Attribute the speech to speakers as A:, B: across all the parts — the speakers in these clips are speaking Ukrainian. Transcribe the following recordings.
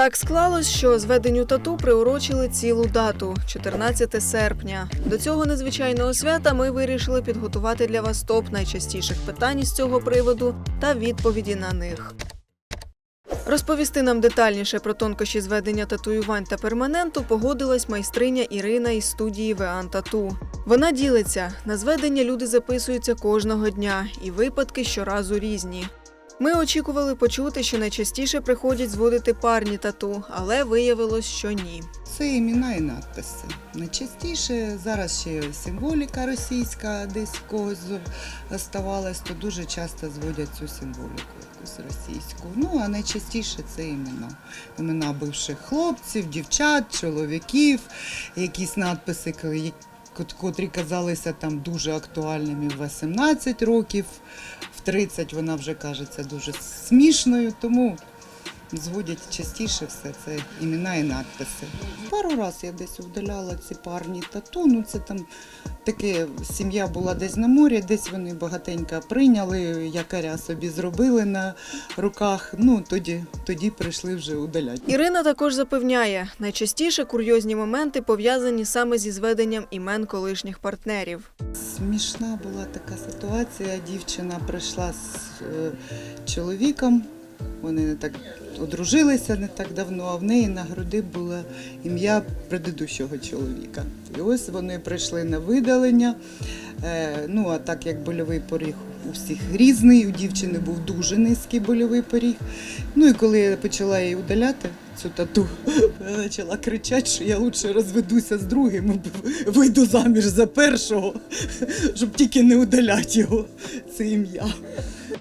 A: Так склалось, що зведенню тату приурочили цілу дату 14 серпня. До цього незвичайного свята ми вирішили підготувати для вас топ найчастіших питань з цього приводу та відповіді на них. Розповісти нам детальніше про тонкощі зведення татуювань та перманенту погодилась майстриня Ірина із студії Веан Тату. Вона ділиться на зведення люди записуються кожного дня, і випадки щоразу різні. Ми очікували почути, що найчастіше приходять зводити парні тату, але виявилось, що ні.
B: Це імена і надписи. Найчастіше зараз ще символіка російська десь в когось оставалась, то дуже часто зводять цю символіку якусь російську. Ну а найчастіше це імена. Імена бивших хлопців, дівчат, чоловіків, якісь надписи, котрі казалися там дуже актуальними в 18 років, в 30 вона вже кажеться дуже смішною, тому зводять частіше все це імена і надписи. Пару разів я десь вдаляла ці парні тату. Ну це там таке сім'я була десь на морі, десь вони багатенько прийняли, якаря собі зробили на руках. Ну тоді, тоді прийшли вже удаляти.
A: Ірина також запевняє, найчастіше курйозні моменти пов'язані саме зі зведенням імен колишніх партнерів.
B: Смішна була така ситуація. Дівчина прийшла з е, чоловіком. Вони не так одружилися не так давно, а в неї на груди було ім'я предыдущого чоловіка. І ось вони прийшли на видалення. Е, ну, а так як больовий поріг у всіх різний, у дівчини був дуже низький больовий поріг. Ну і коли я почала її удаляти, цю тату, вона почала кричати, що я лучше розведуся з другим, вийду заміж за першого, щоб тільки не удаляти його, це ім'я.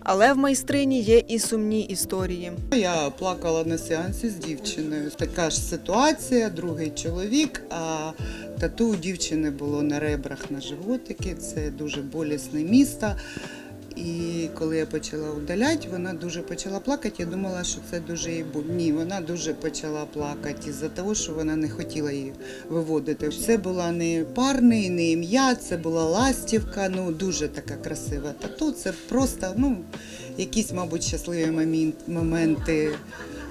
A: Але в майстрині є і сумні історії.
B: Я плакала на сеансі з дівчиною. Така ж ситуація, другий чоловік, а тату у дівчини було на ребрах на животики. Це дуже болісне місто. І коли я почала удаляти, вона дуже почала плакати. Я думала, що це дуже їй боль. Ні, вона дуже почала плакати із-за того, що вона не хотіла її виводити. Це була не парний, не ім'я, це була ластівка. Ну дуже така красива тату. Це просто ну якісь, мабуть, щасливі моменти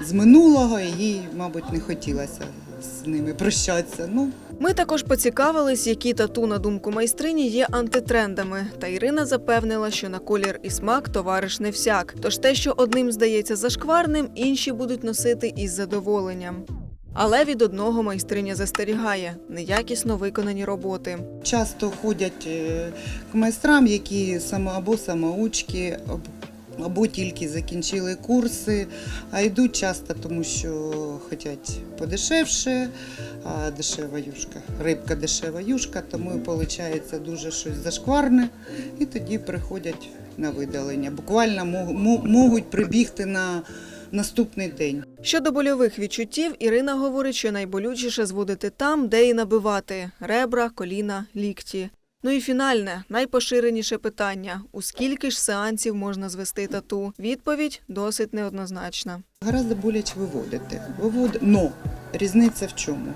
B: з минулого. і Їй, мабуть, не хотілося з ними прощатися. Ну
A: Ми також поцікавились, які тату, на думку майстрині, є антитрендами. Та Ірина запевнила, що на колір і смак товариш не всяк. Тож те, що одним здається зашкварним, інші будуть носити із задоволенням. Але від одного майстриня застерігає неякісно виконані роботи.
B: часто ходять е, к майстрам, які само або самоучки, або- тільки закінчили курси, а йдуть часто, тому що хочуть подешевше, а дешева юшка, рибка дешева юшка, тому виходить дуже щось зашкварне, і тоді приходять на видалення. Буквально можуть прибігти на наступний день.
A: Щодо больових відчуттів, Ірина говорить, що найболючіше зводити там, де і набивати ребра, коліна, лікті. Ну і фінальне, найпоширеніше питання: у скільки ж сеансів можна звести тату? Відповідь досить неоднозначна.
B: Гораздо боляче виводити. Вивод... Но різниця в чому?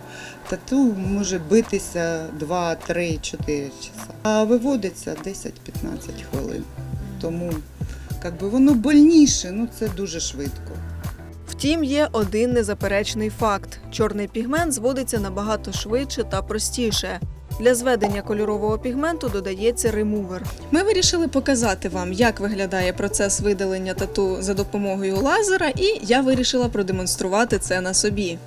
B: Тату може битися 2, 3, 4 часа, а виводиться 10-15 хвилин. Тому як би, воно больніше, ну це дуже швидко.
A: Втім, є один незаперечний факт: чорний пігмент зводиться набагато швидше та простіше. Для зведення кольорового пігменту додається ремувер. Ми вирішили показати вам, як виглядає процес видалення тату за допомогою лазера, і я вирішила продемонструвати це на собі.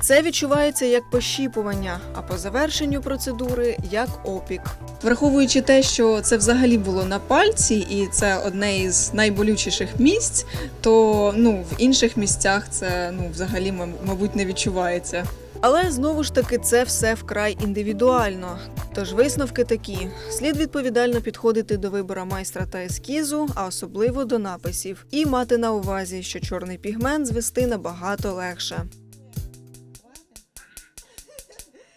A: Це відчувається як пощіпування, а по завершенню процедури як опік. Враховуючи те, що це взагалі було на пальці, і це одне із найболючіших місць, то ну в інших місцях це ну взагалі мабуть не відчувається. Але знову ж таки це все вкрай індивідуально. Тож висновки такі: слід відповідально підходити до вибору майстра та ескізу, а особливо до написів, і мати на увазі, що чорний пігмент звести набагато легше.